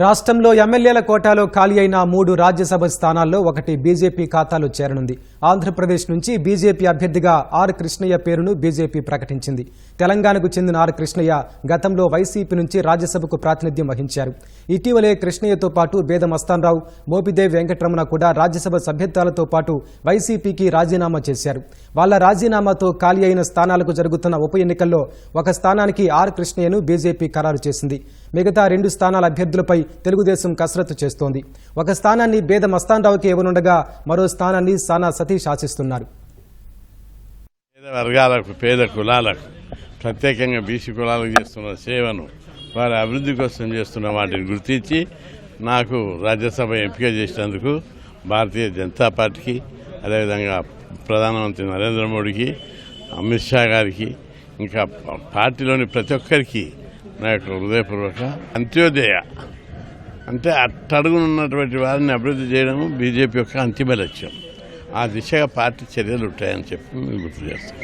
రాష్ట్రంలో ఎమ్మెల్యేల కోటాలో ఖాళీ అయిన మూడు రాజ్యసభ స్థానాల్లో ఒకటి బీజేపీ ఖాతాలో చేరనుంది. ఆంధ్రప్రదేశ్ నుంచి బీజేపీ అభ్యర్థిగా ఆర్ కృష్ణయ్య పేరును బీజేపీ ప్రకటించింది. తెలంగాణకు చెందిన ఆర్ కృష్ణయ్య గతంలో వైసీపీ నుంచి రాజ్యసభకు ప్రాతినిధ్యం వహించారు. ఇటీవలే కృష్ణయ్యతో పాటు బేద మస్తాన్రావు మోపిదేవ్ వెంకటరమణ కూడా రాజ్యసభ సభ్యత్వాలతో పాటు వైసీపీకి రాజీనామా చేశారు. వాళ్ళ రాజీనామాతో ఖాళీ అయిన స్థానాలకు జరుగుతున్న ఉప ఎన్నికల్లో ఒక స్థానానికి ఆర్ కృష్ణయ్యను బీజేపీ ఖరారు చేసింది. మిగతా రెండు స్థానాల అభ్యర్థులపై తెలుగుదేశం కసరత్తు చేస్తోంది. ఒక స్థానాన్ని బేద మస్తాన్రావుకి ఇవ్వనుండగా మరో స్థానాన్ని సానా సతీష్ ఆశిస్తున్నారు. పేద వర్గాలకు పేద కులాలకు ప్రత్యేకంగా బీసీ కులాలకు చేస్తున్న సేవను వారి అభివృద్ధి కోసం చేస్తున్న వాటిని గుర్తించి నాకు రాజ్యసభ ఎంపిక చేసినందుకు భారతీయ జనతా పార్టీకి అదేవిధంగా ప్రధానమంత్రి నరేంద్ర మోడీకి అమిత్ షా గారికి ఇంకా పార్టీలోని ప్రతి ఒక్కరికి నా యొక్క హృదయపూర్వక అంత్యోదయ అంటే అట్టడుగునున్నటువంటి వారిని అభివృద్ధి చేయడం బీజేపీ యొక్క అంతిమ లక్ష్యం. ఆ దిశగా పార్టీ చర్యలు ఉంటాయని చెప్పి మేము గుర్తు చేస్తాం